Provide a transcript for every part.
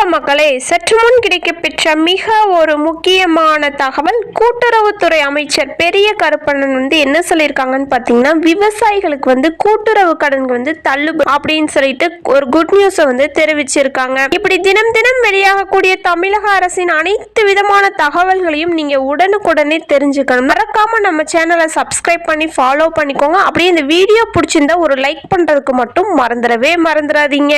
வணக்கம் மக்களே. சற்று முன் கிடைக்கப்பெற்ற மிக ஒரு முக்கியமான தகவல் கூட்டுறவுத்துறை அமைச்சர் பெரிய கருப்பண்ணன் வந்து என்ன சொல்லியிருக்காங்கன்னு பார்த்தீங்கன்னா விவசாயிகளுக்கு வந்து கூட்டுறவு கடனுக்கு வந்து தள்ளுபடி அப்படின்னு சொல்லிட்டு ஒரு குட் நியூஸை வந்து தெரிவிச்சிருக்காங்க. இப்படி தினம் தினம் வெளியாகக்கூடிய தமிழக அரசின் அனைத்து விதமான தகவல்களையும் நீங்க உடனுக்குடனே தெரிஞ்சுக்கணும். மறக்காம நம்ம சேனலை சப்ஸ்கிரைப் பண்ணி ஃபாலோ பண்ணிக்கோங்க. அப்படியே இந்த வீடியோ பிடிச்சிருந்தா ஒரு லைக் பண்றதுக்கு மட்டும் மறந்துடவே மறந்துடாதீங்க.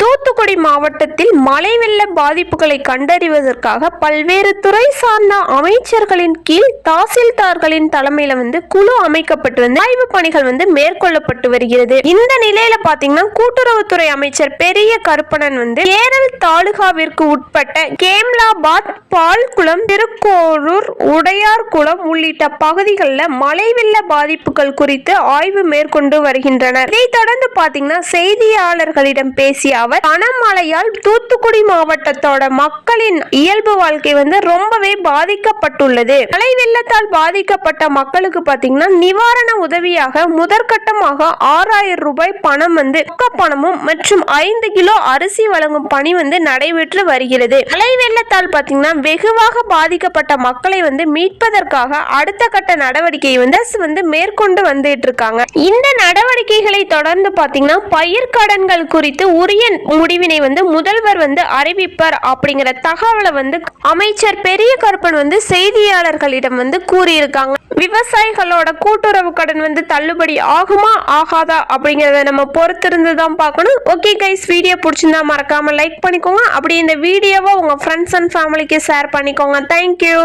தூத்துக்குடி மாவட்டத்தில் மழை வெள்ள பாதிப்புகளை கண்டறிவதற்காக பல்வேறு துறை சார்ந்த அமைச்சர்களின் கீழ் தாசில்தார்களின் தலைமையில வந்து குழு அமைக்கப்பட்டு வந்து ஆய்வு பணிகள் வந்து மேற்கொள்ளப்பட்டு வருகிறது. இந்த நிலையில பாத்தீங்கன்னா கூட்டுறவுத்துறை அமைச்சர் பெரிய கருப்பணன் வந்து கேரள் தாலுகாவிற்கு உட்பட்ட கேம்லாபாத் பால்குளம் திருக்கோரூர் உடையார்குளம் உள்ளிட்ட பகுதிகளில் மழை வெள்ள பாதிப்புகள் குறித்து ஆய்வு மேற்கொண்டு வருகின்றனர். இதைத் தொடர்ந்து பாத்தீங்கன்னா செய்தியாளர்களிடம் பேசிய அவர் கனமழையால் தூத்துக்குடி மாவட்டத்தோட மக்களின் இயல்பு வாழ்க்கை வந்து ரொம்பவே பாதிக்கப்பட்டுள்ளது. மழை வெள்ளத்தால் பாதிக்கப்பட்ட மக்களுக்கு பாத்தீங்கன்னா நிவாரண உதவியாக முதற்கட்டமாக ஆறாயிரம் ரூபாய் பணம் வந்து பணமும் மற்றும் ஐந்து கிலோ அரிசி வழங்கும் பணி வந்து நடைபெற்று வருகிறது. மழை வெள்ளத்தால் பாத்தீங்கன்னா வெகுவாக பாதிக்கப்பட்ட மக்களை வந்து மீட்பதற்காக அடுத்த கட்ட நடவடிக்கை வந்து வந்து மேற்கொண்டு வந்துட்டு இருக்காங்க. இந்த நடவடிக்கைகளை தொடர்ந்து பாத்தீங்கன்னா பயிர்க்கடன்கள் குறித்து உரிய முடிவினை வந்து முதல்வர் வந்து அறிவிப்பார் அப்படிங்கிற தகவலை வந்து அமைச்சர் பெரிய கருப்பன் வந்து செய்தியாளர்களிடம் வந்து கூறியிருக்காங்க. விவசாயிகளோட கூட்டுறவு கடன் வந்து தள்ளுபடி ஆகுமா ஆகாதா அப்படிங்கிறத நம்ம பொறுத்திருந்து தான் பார்க்கணும். ஓகே கைஸ் வீடியோ பிடிச்சிருந்தா மறக்காம லைக் பண்ணிக்கோங்க. அப்படி இந்த வீடியோவை உங்க ஃப்ரெண்ட்ஸ் அண்ட் ஃபேமிலிக்கு ஷேர் பண்ணிக்கோங்க. Thank you